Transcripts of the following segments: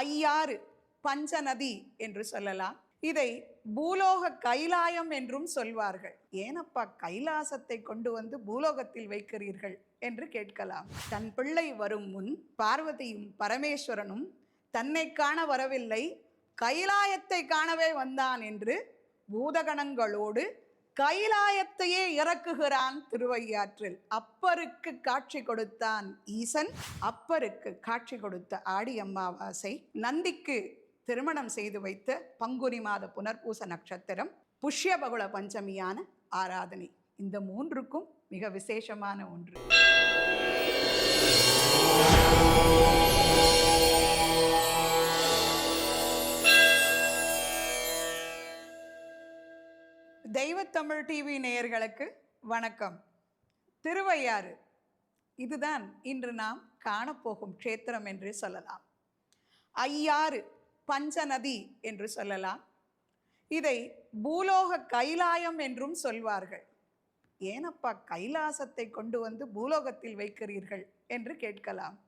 ஐயாறு பஞ்சநதி என்று சொல்லலாம். இதை பூலோக கைலாயம் என்றும் சொல்வார்கள். ஏனப்பா கைலாசத்தை கொண்டு வந்து பூலோகத்தில் வைக்கிறீர்கள் என்று கேட்கலாம். தன் பிள்ளை வரும் முன் பார்வதியும் பரமேஸ்வரனும் தன்னை காண வரவில்லை கைலாயத்தை காணவே வந்தான் என்று பூதகணங்களோடு கைலாயத்தையே இறக்குகிறான் திருவையாற்றில். அப்பருக்கு காட்சி கொடுத்தான் ஈசன் அப்பருக்கு காட்சி கொடுத்த ஆடி அம்மாவாசை நந்திக்கு திருமணம் செய்து வைத்த பங்குனி மாத புனர்பூச நட்சத்திரம் புஷ்ய பகுள பஞ்சமியான ஆராதனை. இந்த மூன்றுக்கும் மிக விசேஷமான ஒன்று. தமிழ் டிவி நேயர்களுக்கு வணக்கம். திருவையாறு. இதுதான் இன்று நாம் காணப்போகும் க்ஷேத்திரம் என்று சொல்லலாம். ஐயாறு பஞ்சநதி என்று சொல்லலாம். இதை பூலோக கைலாயம் என்றும் சொல்வார்கள். ஏனப்பா கைலாசத்தை கொண்டு வந்து பூலோகத்தில் வைக்கிறீர்கள் என்று கேட்கலாம்.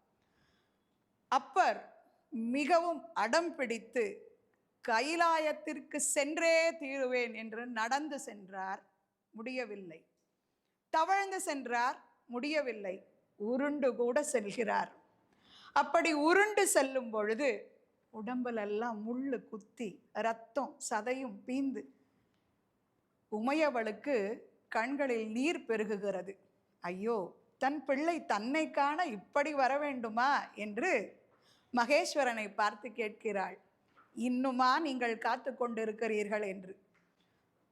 அப்பர் மிகவும் அடம் பிடித்து கைலாயத்திற்கு சென்றே தீருவேன் என்று நடந்து சென்றார் முடியவில்லை. தவழ்ந்து சென்றார் முடியவில்லை. உருண்டு கூட செல்கிறார். அப்படி உருண்டு செல்லும் பொழுது உடம்புலெல்லாம் முள்ளு குத்தி ரத்தம் சதையும் பீந்து உமையவளுக்கு கண்களில் நீர் பெருகுகிறது. ஐயோ தன் பிள்ளை தன்னை காண இப்படி வர வேண்டுமா என்று மகேஸ்வரனை பார்த்து கேட்கிறாள். இன்னுமா நீங்கள் காத்து கொண்டிருக்கிறீர்கள் என்று.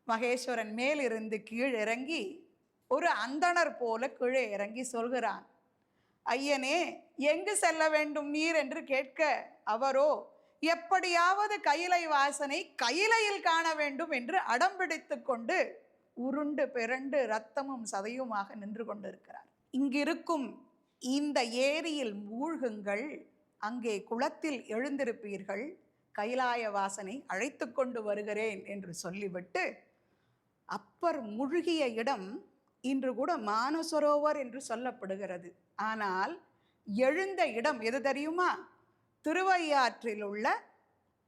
மகேஸ்வரன் மேலிருந்து கீழ் இறங்கி ஒரு அந்தணர் போல கீழே இறங்கி சொல்கிறான் ஐயனே எங்கு செல்ல வேண்டும் நீர் என்று கேட்க அவரோ எப்படியாவது கையிலை வாசனை கையிலையில் காண வேண்டும் என்று அடம்பிடித்து கொண்டு உருண்டு பிறண்டு ரத்தமும் சதையுமாக நின்று கொண்டிருக்கிறார். இங்கிருக்கும் இந்த ஏரியில் மூழ்குங்கள் அங்கே குளத்தில் எழுந்திருப்பீர்கள் கைலாய வாசனை அழைத்து கொண்டு வருகிறேன் என்று சொல்லிவிட்டு அப்பர் முழுகிய இடம் இன்று கூட மானசரோவர் என்று சொல்லப்படுகிறது. ஆனால் எழுந்த இடம் எது தெரியுமா? திருவையாற்றில் உள்ள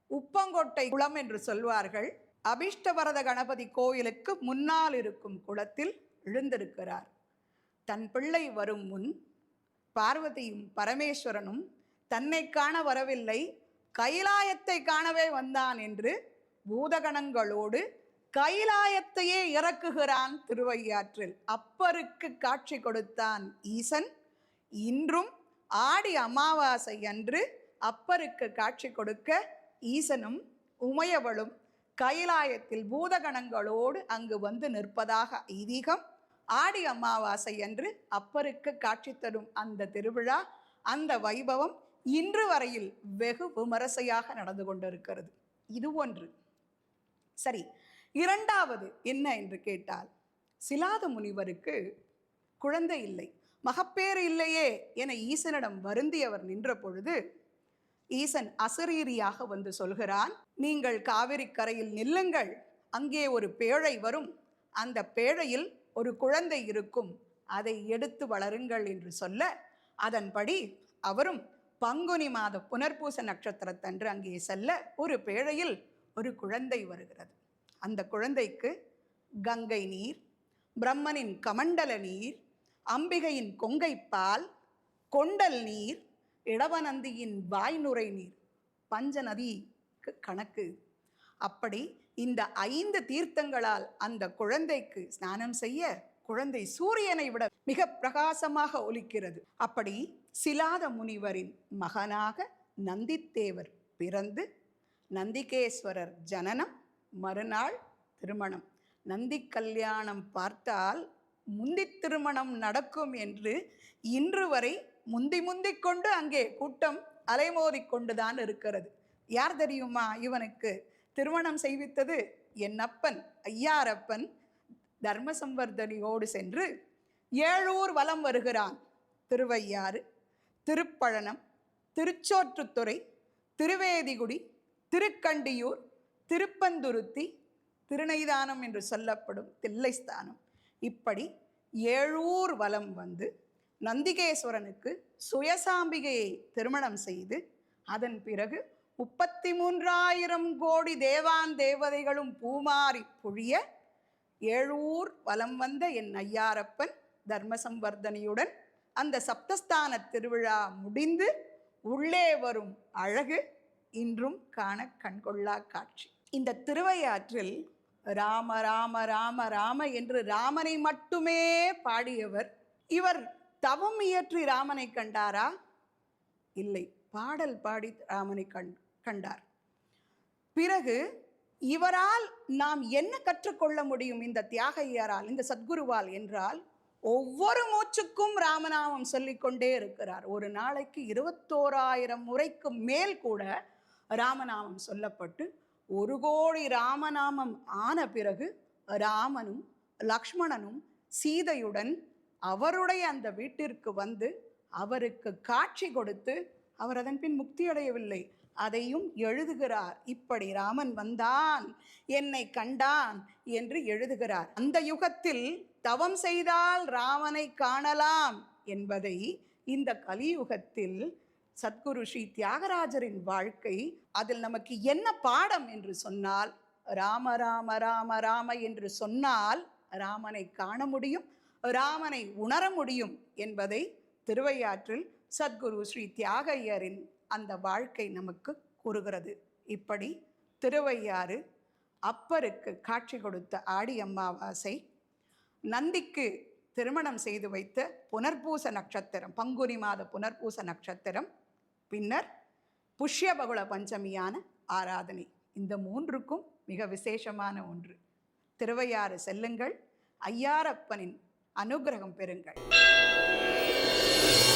உப்பங்கொட்டை குளம் என்று சொல்வார்கள். அபிஷ்டவரத கணபதி கோயிலுக்கு முன்னால் இருக்கும் குளத்தில் எழுந்திருக்கிறார். தன் பிள்ளை வரும் முன் பார்வதியும் பரமேஸ்வரனும் தன்னை காண வரவில்லை. கைலாயத்தை காணவே வந்தான் என்று பூதகணங்களோடு கைலாயத்தையே இறக்குகிறான் திருவையாற்றில். அப்பருக்கு காட்சி கொடுத்தான் ஈசன். இன்றும் ஆடி அமாவாசை அன்று அப்பருக்கு காட்சி கொடுக்க ஈசனும் உமையவளும் கைலாயத்தில் பூதகணங்களோடு அங்கு வந்து நிற்பதாக ஐதீகம். ஆடி அமாவாசை அன்று அப்பருக்கு காட்சி தரும் அந்த திருவிழா அந்த வைபவம் இன்று வரையில் வெகு விமரிசையாக நடந்து கொண்டிருக்கிறது. இது ஒன்று. சரி இரண்டாவது என்ன என்று கேட்டால் சிலாத முனிவருக்கு குழந்தை இல்லை. மகப்பேறு இல்லையே என ஈசனிடம் வருந்தியவர் நின்ற பொழுது ஈசன் அசரீரியாக வந்து சொல்கிறான் நீங்கள் காவிரி கரையில் நில்லுங்கள். அங்கே ஒரு பேழை வரும். அந்த பேழையில் ஒரு குழந்தை இருக்கும். அதை எடுத்து வளருங்கள் என்று சொல்ல அதன்படி அவரும் பங்குனி மாத புனர்பூச நட்சத்திரத்தன்று அங்கே செல்ல ஒரு பேழையில் ஒரு குழந்தை வருகிறது. அந்த குழந்தைக்கு கங்கை நீர் பிரம்மனின் கமண்டல நீர் அம்பிகையின் கொங்கை பால் கொண்டல் நீர் இடவநந்தியின் வாய்நுரை நீர். பஞ்சநதிக்கு கணக்கு. அப்படி இந்த ஐந்து தீர்த்தங்களால் அந்த குழந்தைக்கு ஸ்நானம் செய்ய குழந்தை சூரியனை விட மிக பிரகாசமாக ஒலிக்கிறது. அப்படி சிலாத முனிவரின் மகனாக நந்தித்தேவர் பிறந்து நந்திகேஸ்வரர் ஜனனம் மறுநாள் திருமணம். நந்தி கல்யாணம் பார்த்தால் முந்தி திருமணம் நடக்கும் என்று இன்று வரை முந்தி முந்தி கொண்டு அங்கே கூட்டம் அலைமோதி கொண்டுதான் இருக்கிறது. யார் தெரியுமா இவனுக்கு? திருமணம் செய்வித்தது என் அப்பன் ஐயாரப்பன். தர்மசம்வர்தனியோடு சென்று ஏழூர் வலம் வருகிறான். திருவையாறு திருப்பழனம் திருச்சோற்றுத்துறை திருவேதிகுடி திருக்கண்டியூர் திருப்பந்துருத்தி திருநைதானம் என்று சொல்லப்படும் தில்லைஸ்தானம். இப்படி ஏழூர் வலம் வந்து நந்திகேஸ்வரனுக்கு சுயசாம்பிகையை திருமணம் செய்து அதன் பிறகு முப்பத்தி மூன்றாயிரம் கோடி தேவான் தேவதைகளும் பூமாரி பொழிய ஏழூர் வலம் வந்த என் ஐயாரப்பன் தர்மசம்வர்தனியுடன் அந்த சப்தஸ்தான திருவிழா முடிந்து உள்ளே வரும் அழகு இன்றும் காண கண்கொள்ளா காட்சி. இந்த திருவையாற்றில் ராம ராம ராம ராம என்று ராமனை மட்டுமே பாடியவர். இவர் தவம் இயற்றி ராமனை கண்டாரா? இல்லை பாடல் பாடி ராமனை கண் கண்டார். பிறகு இவரால் நாம் என்ன கற்றுக்கொள்ள முடியும் இந்த தியாகையாரால் இந்த சத்குருவால் என்றால் ஒவ்வொரு மூச்சுக்கும் ராமநாமம் சொல்லிக்கொண்டே இருக்கிறார். ஒரு நாளைக்கு இருபத்தோராயிரம் முறைக்கு மேல் கூட ராமநாமம் சொல்லப்பட்டு ஒரு கோடி ராமநாமம் ஆன பிறகு ராமனும் லக்ஷ்மணனும் சீதையுடன் அவருடைய அந்த வீட்டிற்கு வந்து அவருக்கு காட்சி கொடுத்து அவர் அதன்பின் முக்தி அடையவில்லை அதையும் எழுதுகிறார். இப்படி ராமன் வந்தான். என்னை கண்டான் என்று எழுதுகிறார். அந்த யுகத்தில் தவம் செய்தால் ராமனை காணலாம் என்பதை இந்த கலியுகத்தில் சத்குரு ஸ்ரீ தியாகராஜரின் வாழ்க்கை அதில் நமக்கு என்ன பாடம் என்று சொன்னால் ராம ராம ராம ராம என்று சொன்னால் ராமனை காண முடியும் ராமனை உணர முடியும் என்பதை திருவையாற்றில் சத்குரு ஸ்ரீ தியாகையரின் அந்த வாழ்க்கை நமக்கு கூறுகிறது. இப்படி திருவையாறு அப்பருக்கு காட்சி கொடுத்த ஆடி அம்மாவாசை நந்திக்கு திருமணம் செய்து வைத்த புனர்பூச நட்சத்திரம் பங்குனி மாத புனர்பூச நட்சத்திரம் பின்னர் புஷ்ய பகுள பஞ்சமியான ஆராதனை. இந்த மூன்றுக்கும் மிக விசேஷமான ஒன்று. திருவையாறு செல்லுங்கள் ஐயாரப்பனின் அனுகிரகம் பெறுங்கள்.